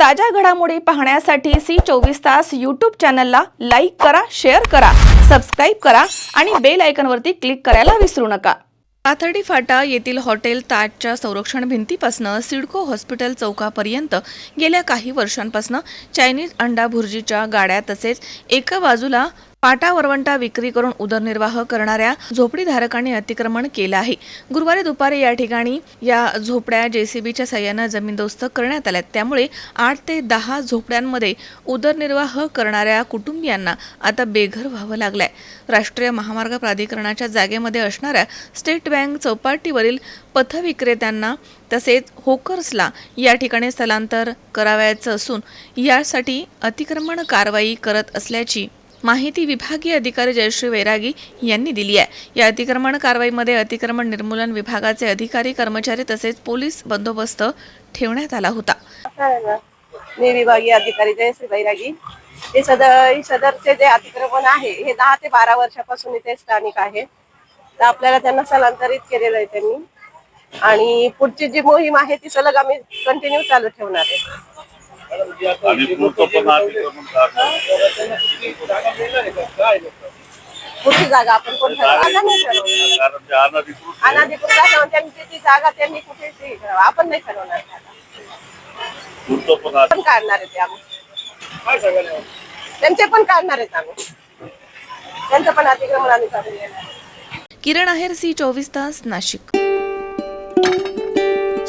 ताज्या घडामोडी पाहण्यासाठी सी चोवीस तास यूट्यूब चॅनलला लाईक करा शेअर करा सबस्क्राईब करा आणि बेल आयकनवरती क्लिक करायला विसरू नका. पाथर्डी फाटा येथील हॉटेल ताजच्या संरक्षण भिंतीपासनं सिडको हॉस्पिटल चौकापर्यंत गेल्या काही वर्षांपासून चायनीज अंडा भुर्जीच्या गाड्या तसेच एका बाजूला पाटा वरवंटा विक्री करून उदरनिर्वाह करणाऱ्या झोपडीधारकांनी अतिक्रमण केलं आहे. गुरुवारी दुपारी या ठिकाणी या झोपड्या जेसीबीच्या सहाय्यानं जमीनदोस्त करण्यात आल्या त्यामुळे आठ ते दहा झोपड्यांमध्ये उदरनिर्वाह करणाऱ्या कुटुंबियांना आता बेघर व्हावं लागलंय. राष्ट्रीय महामार्ग प्राधिकरणाच्या जागेमध्ये असणाऱ्या स्टेट बँक चौपाटीवरील पथविक्रेत्यांना तसेच होकर्सला या ठिकाणी स्थलांतर करावयाचं असून यासाठी अतिक्रमण कारवाई करत असल्याची माहिती विभागीय अधिकारी जयश्री वैरागी यांनी दिली आहे. या अतिक्रमण कारवाईमध्ये अतिक्रमण निर्मूलन विभागाचे अधिकारी कर्मचारी तसेच पोलीस बंदोबस्त ठेवण्यात आला होता. मी विभागीय अधिकारी जयश्री बैरागी हे सदर सदरचे जे अतिक्रमण आहे हे दहा ते बारा वर्षापासून इथे स्थानिक आहे. तर आपल्याला त्यांना स्थलांतरित केलेलं आहे त्यांनी. आणि पुढची जी मोहीम आहे ती सलग आम्ही कंटिन्यू चालू ठेवणार आहे. आणि पुढचं पण अतिक्रमण काढलं. पुढची जागा आपण कोण ठरवू? आता नाही ठरवणार कारण ते अनधिकृत अनाधिकृत असं त्यांची ती जागा त्यांनी कुठे ती ठरवा. आपण नाही ठरवणार पुढचं पण पण काढणार आहे ते आम्ही त्यांचे पण काढणार आहेत आम्ही त्यांचं पण अतिक्रमण आम्ही काढून घेणार आहे. किरण आहेर सी चोवीस तास नाशिक